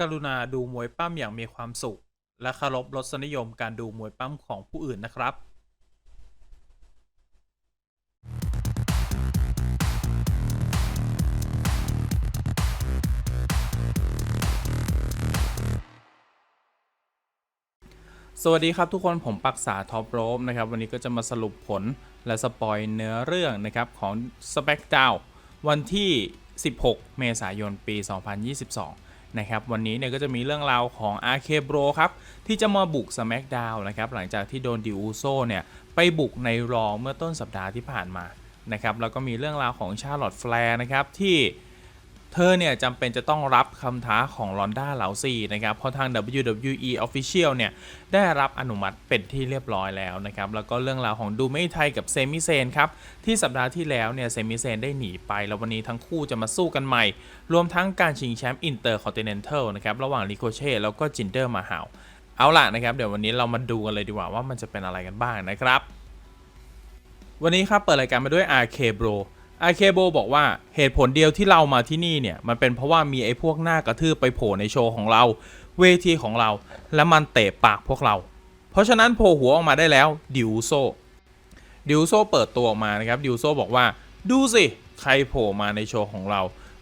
กรุณาดูมวยปั้มอย่างมีความสุข และเคารพรสนิยมการดูมวยปั้มของผู้อื่นนะครับสวัสดีครับทุกคนผมปักษาท็อปโรบนะครับ วันนี้ก็จะมาสรุปผลและสปอยเนื้อเรื่องนะครับ ของ s p e c d o w วันที่ 16 เมษายนปี 2022 นะครับวันนี้เนี่ยก็จะมีเรื่องราวของ RK Bro ครับที่จะมาบุก SmackDown นะครับหลังจากที่โดนดิวโซเนี่ยไปบุกในรอเมื่อต้นสัปดาห์ที่ผ่านมานะครับแล้วก็มีเรื่องราวของชาร์ลอตแฟร์นะครับที่ เธอเนี่ยจำเป็นจะต้องรับคำท้าของลอนด้าเหลาซีนะครับ เพราะทาง WWE Official เนี่ยได้รับอนุมัติเป็นที่เรียบร้อยแล้วนะครับ แล้วก็เรื่องราวของดูไม่ไทยกับเซมิเซนครับ ที่สัปดาห์ที่แล้วเนี่ยเซมิเซนได้หนีไป แล้ววันนี้ทั้งคู่จะมาสู้กันใหม่ รวมทั้งการชิงแชมป์อินเตอร์คอนติเนนทัลนะครับ ระหว่างลิโคเช่แล้วก็จินเดอร์มาฮาวเอาล่ะนะครับเดี๋ยววันนี้เรามาดูกันเลยดีกว่าว่ามันจะเป็นอะไรกันบ้างนะครับ วันนี้ครับเปิดรายการมาด้วย RK Bro RK Bro บบอกว่าเหตุผลเดียวที่เรามาที่นี่เนี่ย มันเป็นเพราะว่ามีไอ้พวกหน้ากระทืบไปโผล่ในโชว์ของเรา เวทีของเรา และมันเตะปากพวกเรา เพราะฉะนั้นโผล่หัวออกมาได้แล้ว ดิวโซ ดิวโซเปิดตัวออกมานะครับ ดิวโซบอกว่า ดูสิ ใครโผล่มาในโชว์ของเรา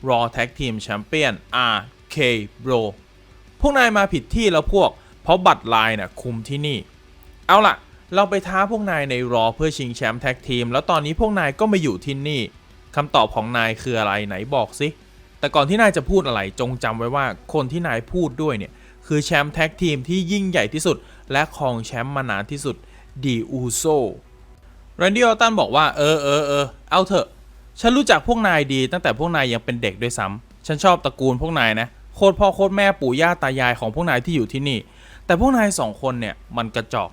Raw Tag Team Champion RK Bro พวกนายมาผิดที่แล้วพวก เพราะบัตรลายน่ะคุมที่นี่ เอาล่ะ เราไปท้าพวกนายในรอเพื่อชิงแชมป์แท็กทีม แล้วตอนนี้พวกนายก็มาอยู่ที่นี่ คำตอบของนายคืออะไรไหนบอกสิ แต่ก่อนที่นายจะพูดอะไรจงจำไว้ว่าคนที่นายพูดด้วยเนี่ย คือแชมป์แท็กทีมที่ยิ่งใหญ่ที่สุด และครองแชมป์มานานที่สุดดีอูโซแรนดี้ออตตันบอกว่าเออเออเออเอาเถอะ ฉันรู้จักพวกนายดีตั้งแต่พวกนายยังเป็นเด็กด้วยซ้ำฉันชอบตระกูลพวกนายนะโคตรพ่อโคตรแม่ปู่ย่าตายายของพวกนายที่อยู่ที่นี่ แต่พวกนายสองคนเนี่ยมันกระจอก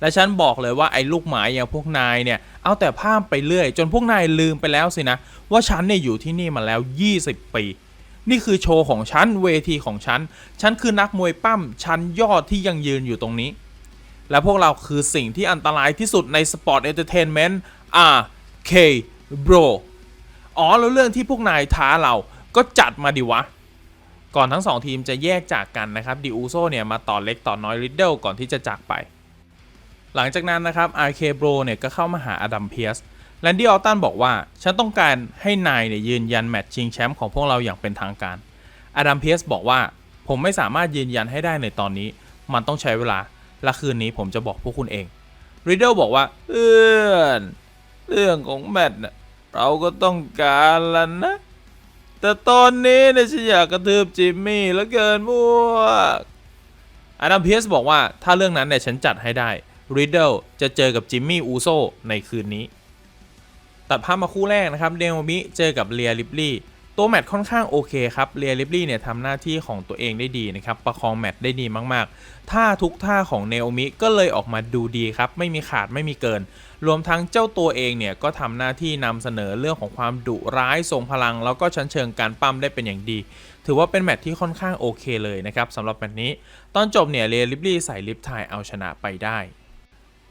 และฉันบอกเลยว่าไอ้ลูกหมายอย่างพวกนายเนี่ยเอาแต่พามไปเรื่อย จนพวกนายลืมไปแล้วสินะ ว่าฉันเนี่ยอยู่ที่นี่มาแล้ว 20 ปี นี่คือโชว์ของฉันเวทีของฉัน ฉันคือนักมวยปั้มชั้นยอดที่ยังยืนอยู่ตรงนี้ และพวกเราคือสิ่งที่อันตรายที่สุดในสปอร์ตเอนเตอร์เทนเมนต์ RK Bro อ๋อแล้วเรื่องที่พวกนายท้าเราก็จัดมาดิวะก่อนทั้งสองทีมจะแยกจากกันนะครับดิอูโซเนี่ยมาต่อเล็กต่อน้อยริดเดิลก่อนที่จะจากไป หลังจากนั้นนะครับ RK Bro เนี่ยก็เข้ามาหาอดัมเพียสแลนดี้ออตตันบอกว่า ฉันต้องการให้นายเนี่ยยืนยันแมตช์ชิงแชมป์ของพวกเราอย่างเป็นทางการ อดัมเพียสบอกว่าผมไม่สามารถยืนยันให้ได้ในตอนนี้ มันต้องใช้เวลา และคืนนี้ผมจะบอกพวกคุณเองริดเดิลบอกว่าเอื้อนเรื่องของแมตช์น่ะเราก็ต้องการแล้วนะ แต่ตอนนี้เนี่ยฉันอยากกระทืบจิมมี่แล้วเกินพวกอดัมเพียสบอกว่าถ้าเรื่องนั้นเนี่ยฉันจัดให้ได้ ริดเดิลจะเจอกับจิมมี่อูโซในคืนนี้ ตัดภาพมาคู่แรกนะครับเดโมมิเจอกับเลียริปลี่ตัวแมตช์ค่อนข้างโอเคครับเลียริปลี่เนี่ยทำหน้าที่ของตัวเองได้ดีนะครับประคองแมตช์ได้ดีมากๆ ท่าทุกท่าของเนโอมิก็เลยออกมาดูดีครับ ไม่มีขาดไม่มีเกิน รวมทั้งเจ้าตัวเองเนี่ยก็ทำหน้าที่นำเสนอเรื่องของความดุร้ายทรงพลัง แล้วก็ชั้นเชิงการปั้มได้เป็นอย่างดี ถือว่าเป็นแมตช์ที่ค่อนข้างโอเคเลยนะครับสำหรับแมตช์นี้ ตอนจบเนี่ยเลียริปลี่ใส่ลิปไทยเอาชนะไปได้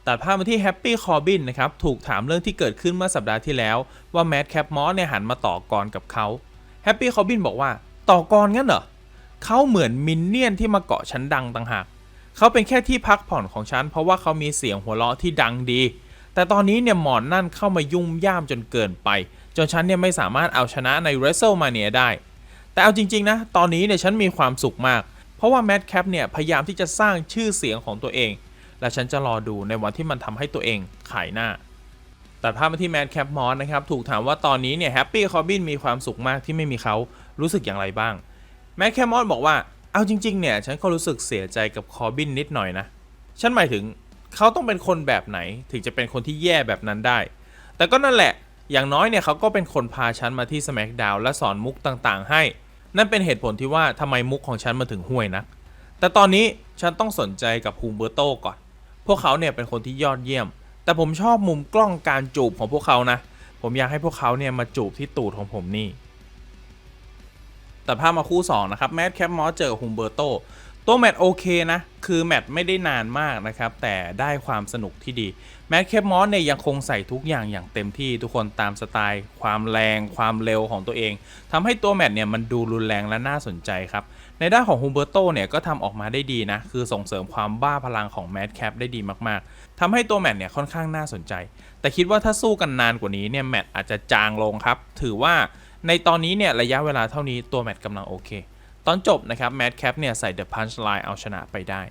ตัดภาพมาที่แฮปปี้คอร์บินนะครับถูกถามเรื่องที่เกิดขึ้นเมื่อสัปดาห์ที่แล้ว ว่าแมดแคปมอสเนี่ยหันมาต่อกรกับเขาแฮปปี้คอร์บินบอกว่าต่อกรงั้นเหรอเขาเหมือนมินเนี่ยนที่มาเกาะฉันดังต่างหากเขาเป็นแค่ที่พักผ่อนของฉันเพราะว่าเขามีเสียงหัวเราะที่ดังดี แต่ตอนนี้เนี่ยหมอนนั่นเข้ามายุ่งย่ามจนเกินไป จนฉันเนี่ยไม่สามารถเอาชนะใน WrestleMania ได้ แต่เอาจริงๆนะตอนนี้เนี่ยฉันมีความสุขมาก เพราะว่าแมดแคปเนี่ยพยายามที่จะสร้างชื่อเสียงของตัวเอง และฉันจะรอดูในวันที่มันทำให้ตัวเองขายหน้าตัดภาพมาที่แมดแคปมอสนะครับ ถูกถามว่าตอนนี้เนี่ยแฮปปี้คอร์บินมีความสุขมากที่ไม่มีเขารู้สึกอย่างไรบ้าง แมดแคปมอสบอกว่า เอาจริง ๆ เนี่ย ฉันก็รู้สึกเสียใจกับคอร์บินนิดหน่อยนะ ฉันหมายถึงเขาต้องเป็นคนแบบไหนถึงจะเป็นคนที่แย่แบบนั้นได้ แต่ก็นั่นแหละ อย่างน้อยเนี่ยเขาก็เป็นคนพาฉันมาที่ SmackDown และสอนมุกต่างๆ ให้ นั่นเป็นเหตุผลที่ว่าทำไมมุกของฉันมาถึงห่วยนะ แต่ตอนนี้ฉันต้องสนใจกับฮูเบอร์โตก่อน พวกเขาเนี่ยเป็นคนที่ยอดเยี่ยม แต่ผมชอบมุมกล้องการจูบของพวกเขานะ ผมอยากให้พวกเขาเนี่ยมาจูบที่ตูดของผมนี่แต่ภาพมาคู่2นะครับแมดแคปมอสเจอกับฮูมเบอร์โตตัวแมตโอเคนะ คือแมตไม่ได้นานมากนะครับ แต่ได้ความสนุกที่ดี แมดแคปมอสเนี่ยยังคงใส่ทุกอย่างอย่างเต็มที่ทุกคนตามสไตล์ ความแรง ความเร็วของตัวเองทำให้ตัวแมตเนี่ยมันดูรุนแรงและน่าสนใจครับ ในด้านของฮูเบอร์โตเนี่ยก็ทำออกมาได้ดีนะ คือส่งเสริมความบ้าพลังของแมดแคปได้ดีมากๆทำให้ตัวแมตเนี่ยค่อนข้างน่าสนใจ แต่คิดว่าถ้าสู้กันนานกว่านี้เนี่ยแมตอาจจะจางลงครับ ถือว่าในตอนนี้เนี่ยระยะเวลาเท่านี้ตัวแมตช์กำลังโอเค ตอนจบนะครับแมดแคปเนี่ยใส่เดอะพันช์ไลน์เอาชนะไปได้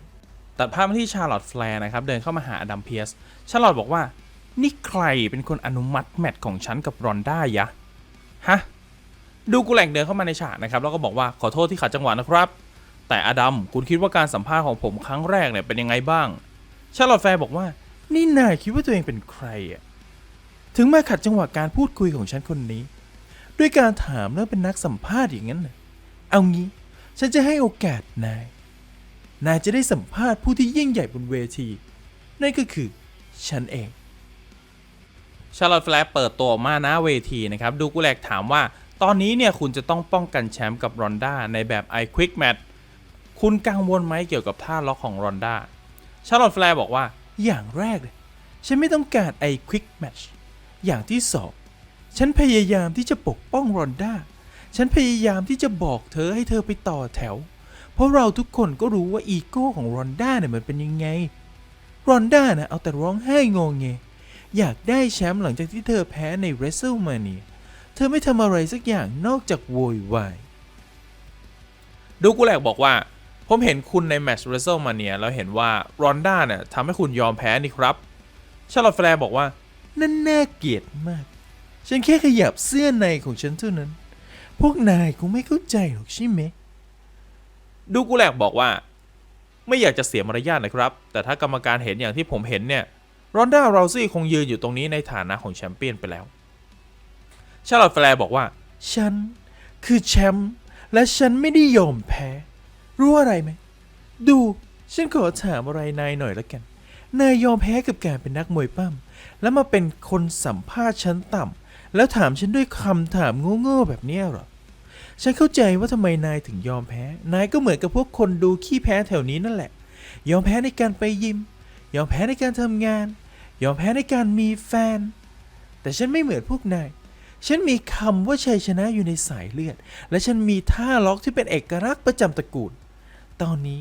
ตัดภาพมาที่ชาร์ลอตแฟร์นะครับเดินเข้ามาหาอดัมเพียสชาร์ลอตบอกว่านี่ใครเป็นคนอนุมัติแมตของฉันกับรอนด้ายะฮะ ดูกูแหลกเดินเข้ามาในฉากนะครับแล้วก็บอกว่าขอโทษที่ขัดจังหวะนะครับ แต่อดัมคุณคิดว่าการสัมภาษณ์ของผมครั้งแรกเนี่ยเป็นยังไงบ้าง ชาร์ลอตแฟร์บอกว่า นี่นายคิดว่าตัวเองเป็นใครอะถึงมาขัดจังหวะการพูดคุยของฉันคนนี้ ด้วยการถามแล้วเป็นนักสัมภาษณ์อย่างนั้นเอเอางี้ ฉันจะให้โอกาสนาย นายจะได้สัมภาษณ์ผู้ที่ยิ่งใหญ่บนเวที นั่นก็คือฉันเองชาร์ลอตแฟลร์เปิดตัวออกมาหน้าเวทีนะครับ ดูกูแลกถามว่า ตอนนี้เนี่ยคุณจะต้องป้องกันแชมป์กับรอนด้าในแบบ i Quick Match คุณกังวลไหมเกี่ยวกับท่าล็อกของรอนด้าชาร์ลอตแฟลร์บอกว่า อย่างแรกเลย ฉันไม่ต้องการ i Quick Match อย่างที่สองฉันพยายามที่จะปกป้องรอนด้าฉันพยายามที่จะบอกเธอให้เธอไปต่อแถว เพราะเราทุกคนก็รู้ว่าอีโก้ของรอนด้าเนี่ยมันเป็นยังไง รอนด้านะเอาแต่ร้องไห้งงเงอยากได้แชมป์หลังจากที่เธอแพ้ใน WrestleMania เธอไม่ทำอะไรสักอย่างนอกจากโวยวายดูกูแลกบอกว่า ผมเห็นคุณในแมตช์ WrestleMania แล้วเห็นว่ารอนด้าเนี่ยทำให้คุณยอมแพ้นี่ครับชาร์ลอตแฟร์บอกว่า นั่นน่าเกลียดมาก ฉันแค่ขยับเสื้อในของฉันเท่านั้น พวกนายคงไม่เข้าใจหรอกใช่ไหม ดูกูแลกบอกว่า ไม่อยากจะเสียมารยาทนะครับ แต่ถ้ากรรมการเห็นอย่างที่ผมเห็นเนี่ยรอนด้าเราซี่คงยืนอยู่ตรงนี้ในฐานะของแชมเปี้ยนไปแล้ว ชาร์ลอตแฟร์บอกว่า ฉันคือแชมป์และฉันไม่ได้ยอมแพ้ รู้อะไรไหม ดู ฉันขอถามอะไรนายหน่อยละกัน นายยอมแพ้กับการเป็นนักมวยปั้ม แล้วมาเป็นคนสัมภาษณ์ชั้นต่ำ แล้วถามฉันด้วยคำถามโง่ๆแบบนี้หรอ ฉันเข้าใจว่าทำไมนายถึงยอมแพ้ นายก็เหมือนกับพวกคนดูขี้แพ้แถวนี้นั่นแหละ ยอมแพ้ในการไปยิม ยอมแพ้ในการทำงาน ยอมแพ้ในการมีแฟน แต่ฉันไม่เหมือนพวกนาย ฉันมีคำว่าชัยชนะอยู่ในสายเลือด และฉันมีท่าล็อกที่เป็นเอกลักษณ์ประจำตระกูล ตอนนี้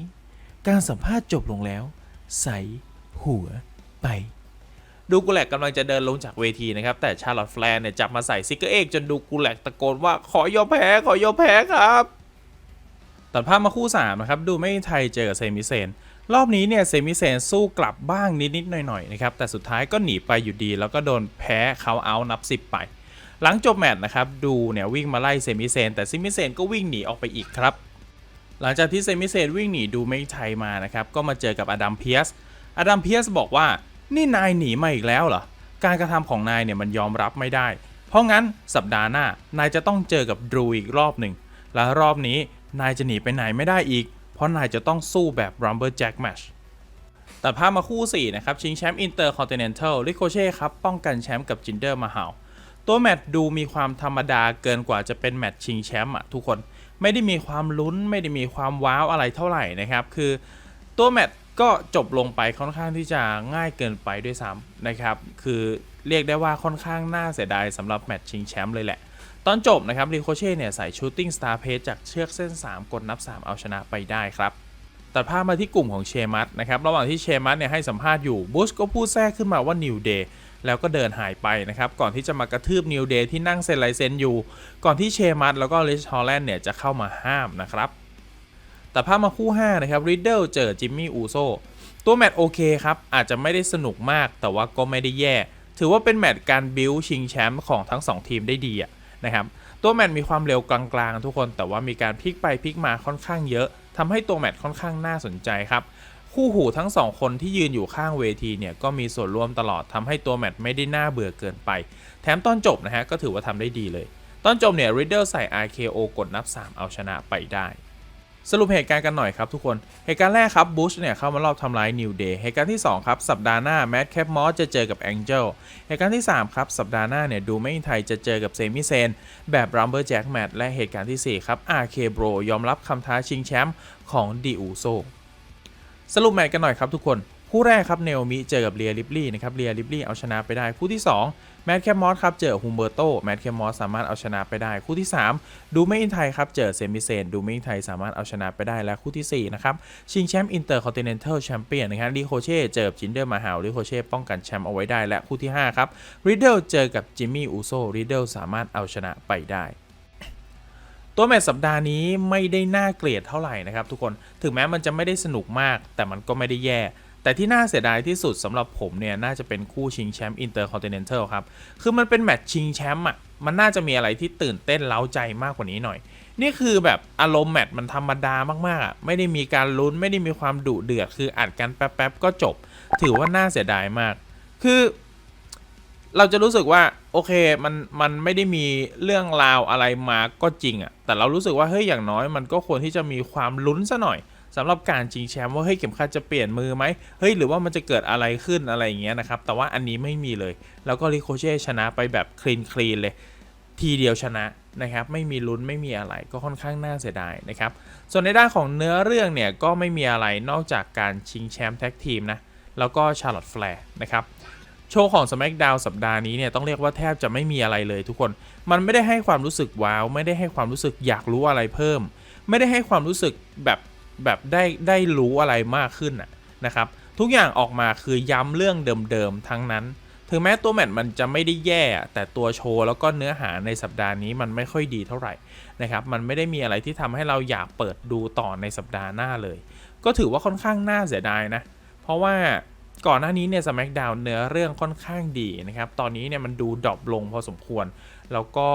การสัมภาษณ์จบลงแล้ว ใส่หัวไปดูกูแลกกำลังจะเดินลงจากเวทีนะครับ แต่ชาร์ลอตแฟร์เนี่ยจับมาใส่ซิกเกอร์เอกจนดูกูแลกตะโกนว่าขอยอมแพ้ ขอยอมแพ้ครับตัดภาพมาคู่ 3 นะครับ ดูไม่ไทยเจอกับเซมิเซน รอบนี้เนี่ยเซมิเซนสู้กลับบ้างนิด ๆ หน่อย ๆ นะครับ แต่สุดท้ายก็หนีไปอยู่ดี แล้วก็โดนแพ้เขาเอานับ 10 ไป หลังจบแมตช์นะครับ ดูเนี่ยวิ่งมาไล่เซมิเซน แต่เซมิเซนก็วิ่งหนีออกไปอีกครับ หลังจากที่เซมิเซนวิ่งหนีดูไม่ไทยมานะครับ ก็มาเจอกับอดัมเพียสอดัมเพียสบอกว่านี่นายหนีมาอีกแล้วเหรอ การกระทำของนายเนี่ยมันยอมรับไม่ได้ เพราะงั้นสัปดาห์หน้านายจะต้องเจอกับดรูอีกรอบหนึ่ง และรอบนี้นายจะหนีไปไหนไม่ได้อีก เพราะนายจะต้องสู้แบบ Rumble Jack Match ตัดภาพมาคู่ 4 นะครับ ชิงแชมป์อินเตอร์คอนติเนนทัลลิโคเช่ครับ ป้องกันแชมป์กับจินเดอร์มาฮาว ตัวแมตช์ดูมีความธรรมดาเกินกว่าจะเป็นแมตช์ชิงแชมป์อะทุกคนไม่ได้มีความลุ้นไม่ได้มีความว้าวอะไรเท่าไหร่นะครับ คือตัวแมตช์ก็จบลงไปค่อนข้างที่จะง่ายเกินไปด้วยซ้ำนะครับ คือเรียกได้ว่าค่อนข้างน่าเสียดายสำหรับแมตช์ชิงแชมป์เลยแหละ ตอนจบนะครับริโคเช่เนี่ยใส่ชูตติ้งสตาร์เพจจากเชือกเส้น 3 กดนับ 3 เอาชนะไปได้ครับตัดภาพมาที่กลุ่มของเชมัสนะครับ ระหว่างที่เชมัสเนี่ยให้สัมภาษณ์อยู่บุชก็พูดแทรกขึ้นมาว่า New Day แล้วก็เดินหายไปนะครับ ก่อนที่จะมากระทืบ New Day ที่นั่งเซ็นลเซนอยู่ ก่อนที่เชมัสแล้วก็ลิชฮอลแลนด์เนี่ยจะเข้ามาห้ามนะครับแตัดภาพมาคู่ 5 นะครับริดเดิลเจอจิมมี่อูโซตัวแมตช์โอเคครับ อาจจะไม่ได้สนุกมากแต่ว่าก็ไม่ได้แย่ ถือว่าเป็นแมตช์การบิวชิงแชมป์ของทั้ง 2 ทีมได้ดีนะครับตัวแมตช์มีความเร็วกลางๆ ทุกคนแต่ว่ามีการพลิกไปพลิกมาค่อนข้างเยอะทำให้ตัวแมตช์ค่อนข้างน่าสนใจครับ คู่หูทั้งสองคนที่ยืนอยู่ข้างเวทีเนี่ยก็มีส่วนร่วมตลอดทำให้ตัวแมตช์ไม่ได้น่าเบื่อเกินไป แถมตอนจบนะฮะก็ถือว่าทำได้ดีเลย ตอนจบเนี่ยริดเดิลใส่ RKO กดนับ 3 เอาชนะไปได้สรุปเหตุการณ์กันหน่อยครับทุกคน เหตุการณ์แรกครับบูชเนี่ยเข้ามารอบทำร้ายนิวเดย์เหตุการณ์ที่ 2 ครับ สัปดาห์หน้าแมดแคปมอสจะเจอกับแองเจลเหตุการณ์ที่ 3 ครับ สัปดาห์หน้าเนี่ยดูไม่ไทยจะเจอกับเซมิเซน แบบ Rumble Jack Match และเหตุการณ์ทีสี่4 ครับ RK Bro ยอมรับคำท้าชิงแชมป์ของดิอูโซ สรุปแมตช์กันหน่อยครับทุกคน คู่แรกครับเนโอมิเจอกับเรียริปลี่นะครับเรียริปลี่เอาชนะไปได้คู่ที่ 2 แมทแคมมอสครับเจอฮูเบอร์โตแมทแคมมอสสามารถเอาชนะไปได้คู่ที่ 3 ดูไม่อินไทยครับเจอเซมิเซนดูไม่อินไทยสามารถเอาชนะไปได้และคู่ทีสี่4นะครับชิงแชมป์อินเตอร์คอนติเนนทัลแชมเปี้ยนนะครับลิโคเช่เจอจินเดอร์มาฮาวลิโคเช่ป้องกันแชมป์เอาไว้ได้และคู่ที่5ครับริดเดิลเจอกับจิมมี่อูโซริดเดิลสามารถเอาชนะไปได้ ตัวแมตช์สัปดาห์นี้ไม่ได้น่าเกลียดเท่าไหร่นะครับทุกคนถึงแม้มันจะไม่ได้สนุกมาก แต่มันก็ไม่ได้แย่ แต่ที่น่าเสียดายที่สุดสำหรับผมเนี่ยน่าจะเป็นคู่ชิงแชมป์อินเตอร์คอนติเนนทัลครับ คือมันเป็นแมตช์ชิงแชมป์อะมันน่าจะมีอะไรที่ตื่นเต้นเล้าใจมากกว่านี้หน่อย นี่คือแบบอารมณ์แมตช์มันธรรมดามากๆอะไม่ได้มีการลุ้นไม่ได้มีความดุเดือดคืออัดกันแป๊บๆก็จบ ถือว่าน่าเสียดายมาก คือ เราจะรู้สึกว่าโอเคมันมันไม่ได้มีเรื่องราวอะไรมาก็จริงอะแต่เรารู้สึกว่าเฮ้ยอย่างน้อยมันก็ควรที่จะมีความลุ้นซะหน่อยสำหรับการชิงแชมป์ว่าเฮ้ยเข็มขัดจะเปลี่ยนมือไหมเฮ้ยหรือว่ามันจะเกิดอะไรขึ้นอะไรอย่างเงี้ยนะครับแต่ว่าอันนี้ไม่มีเลย แล้วก็ริโคเช่ชนะไปแบบคลีนคลีนเลย ทีเดียวชนะนะครับไม่มีลุ้นไม่มีอะไรก็ค่อนข้างน่าเสียดายนะครับส่วนในด้านของเนื้อเรื่องเนี่ยก็ไม่มีอะไรนอกจากการชิงแชมป์แท็กทีมนะแล้วก็ชาร์ลอตแฟร์นะครับ โชว์ของ SmackDown สัปดาห์นี้เนี่ยต้องเรียกว่าแทบจะไม่มีอะไรเลยทุกคน มันไม่ได้ให้ความรู้สึกว้าว ไม่ได้ให้ความรู้สึกอยากรู้อะไรเพิ่ม ไม่ได้ให้ความรู้สึกแบบแบบได้ได้รู้อะไรมากขึ้นนะนะครับ ทุกอย่างออกมาคือย้ำเรื่องเดิมๆทั้งนั้น ถึงแม้ตัวแมตช์มันจะไม่ได้แย่ แต่ตัวโชว์แล้วก็เนื้อหาในสัปดาห์นี้มันไม่ค่อยดีเท่าไหร่นะครับ มันไม่ได้มีอะไรที่ทำให้เราอยากเปิดดูต่อในสัปดาห์หน้าเลย ก็ถือว่าค่อนข้างน่าเสียดายนะ เพราะว่า ก่อนหน้านี้เนี่ย SmackDown เนื้อเรื่องค่อนข้างดีนะครับ ตอนนี้เนี่ยมันดูดรอปลงพอสมควร แล้วก็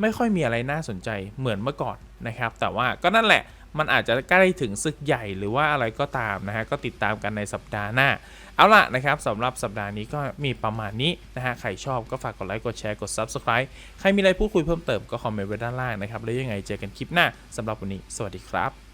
ไม่ค่อยมีอะไรน่าสนใจเหมือนเมื่อก่อนนะครับ แต่ว่าก็นั่นแหละมันอาจจะใกล้ถึงศึกใหญ่หรือว่าอะไรก็ตามนะฮะก็ติดตามกันในสัปดาห์หน้า เอาล่ะนะครับสำหรับสัปดาห์นี้ก็มีประมาณนี้นะฮะใครชอบก็ฝากกดไลค์กดแชร์กด Subscribe ใครมีอะไรพูดคุยเพิ่มเติมก็คอมเมนต์ไว้ด้านล่างนะครับ แล้วยังไงเจอกันคลิปหน้าสำหรับวันนี้ สวัสดีครับ